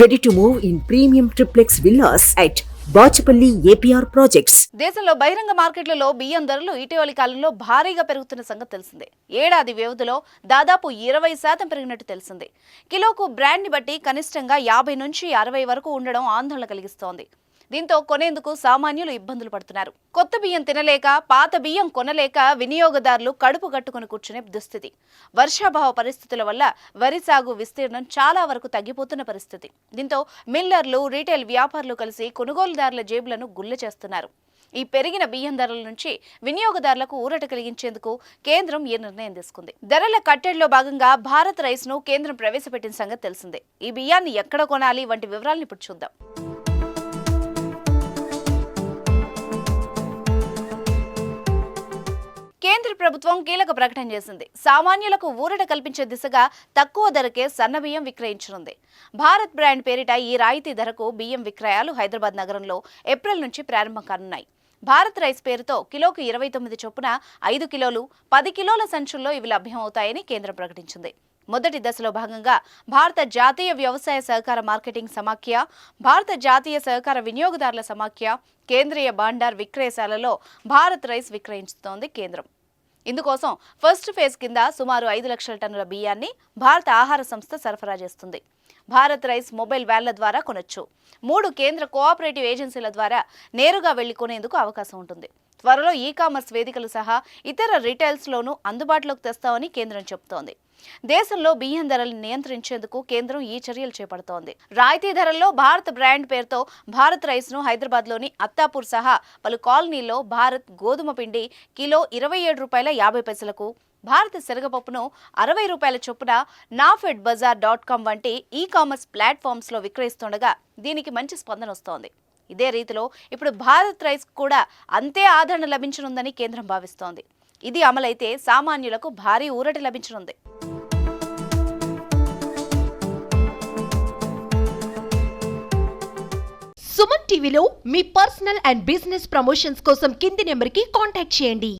Ready to move in premium triplex villas at Bachupally APR projects దేశంలో బహిరంగ మార్కెట్లలో బియ్యం ధరలు ఇటీవలి కాలంలో భారీగా పెరుగుతున్న సంగతి తెలిసిందే. ఏడాది వ్యవధిలో దాదాపు ఇరవై శాతం పెరిగినట్టు తెలిసింది. కిలోకు బ్రాండ్ని బట్టి కనిష్టంగా యాభై నుంచి అరవై వరకు ఉండడం ఆందోళన కలిగిస్తోంది. దీంతో కొనేందుకు సామాన్యులు ఇబ్బందులు పడుతున్నారు. కొత్త బియ్యం తినలేక పాత బియ్యం కొనలేక వినియోగదారులు కడుపు కట్టుకుని కూర్చునే దుస్థితి. వర్షాభావ పరిస్థితుల వల్ల వరి సాగు విస్తీర్ణం చాలా వరకు తగ్గిపోతున్న పరిస్థితి. దీంతో మిల్లర్లు రీటైల్ వ్యాపారులు కలిసి కొనుగోలుదారుల జేబులను గుల్ల చేస్తున్నారు. ఈ పెరిగిన బియ్యం ధరల నుంచి వినియోగదారులకు ఊరట కలిగించేందుకు కేంద్రం ఈ నిర్ణయం తీసుకుంది? ధరల కట్టడిలో భాగంగా భారత్ రైస్ను కేంద్రం ప్రవేశపెట్టిన సంగతి తెలిసిందే. ఈ బియ్యాన్ని ఎక్కడ కొనాలి? వంటి వివరాలను ఇప్పుడు చూద్దాం. కేంద్ర ప్రభుత్వం కీలక ప్రకటన చేసింది. సామాన్యులకు ఊరట కల్పించే దిశగా తక్కువ ధరకే సన్న బియ్యం విక్రయించనుంది. భారత్ బ్రాండ్ పేరిట ఈ రాయితీ ధరకు బియ్యం విక్రయాలు హైదరాబాద్ నగరంలో ఏప్రిల్ నుంచి ప్రారంభం కానున్నాయి. భారత్ రైస్ పేరుతో కిలోకు ఇరవై తొమ్మిది చొప్పున ఐదు కిలోలు పది కిలోల సంచుల్లో ఇవి లభ్యమవుతాయని కేంద్రం ప్రకటించింది. మొదటి దశలో భాగంగా భారత జాతీయ వ్యవసాయ సహకార మార్కెటింగ్ సమాఖ్య భారత జాతీయ సహకార వినియోగదారుల సమాఖ్య కేంద్రీయ బాండార్ విక్రయశాలలో భారత్ రైస్ విక్రయించుతోంది కేంద్రం. ఇందుకోసం ఫస్ట్ ఫేజ్ కింద సుమారు ఐదు లక్షల టన్నుల బియ్యాన్ని భారత ఆహార సంస్థ సరఫరా చేస్తుంది. భారత్ రైస్ మొబైల్ వ్యాన్ల ద్వారా కొనొచ్చు. మూడు కేంద్ర కోఆపరేటివ్ ఏజెన్సీల ద్వారా నేరుగా వెళ్ళి కొనేందుకు అవకాశం ఉంటుంది. త్వరలో ఈ కామర్స్ వేదికలు సహా ఇతర రిటైల్స్లోనూ అందుబాటులోకి తెస్తామని కేంద్రం చెబుతోంది దేశంలో బియ్యం ధరలను నియంత్రించేందుకు కేంద్రం ఈ చర్యలు చేపడుతోంది. రాయితీ ధరల్లో భారత్ బ్రాండ్ పేరుతో భారత్ రైస్ను హైదరాబాద్లోని అత్తాపూర్ సహా పలు కాలనీల్లో భారత్ గోధుమ పిండి కిలో ఇరవై ఏడు రూపాయల యాభై పైసలకు భారత శనగపప్పును అరవై రూపాయల చొప్పున నాఫెడ్ బజార్ డాట్ కామ్ వంటి ఈ కామర్స్ ప్లాట్ఫామ్స్లో విక్రయిస్తుండగా దీనికి మంచి స్పందన వస్తోంది. ఇదే రీతిలో ఇప్పుడు భారత్ రైస్ కూడా అంతే ఆదరణ లభించనుందని కేంద్రం భావిస్తోంది. ఇది అమలైతే సామాన్యులకు భారీ ఊరట లభించనుంది. సుమన్ టీవీలో మీ పర్సనల్ అండ్ బిజినెస్ ప్రమోషన్స్ కోసం కింది నెంబర్కి కాంటాక్ట్ చేయండి.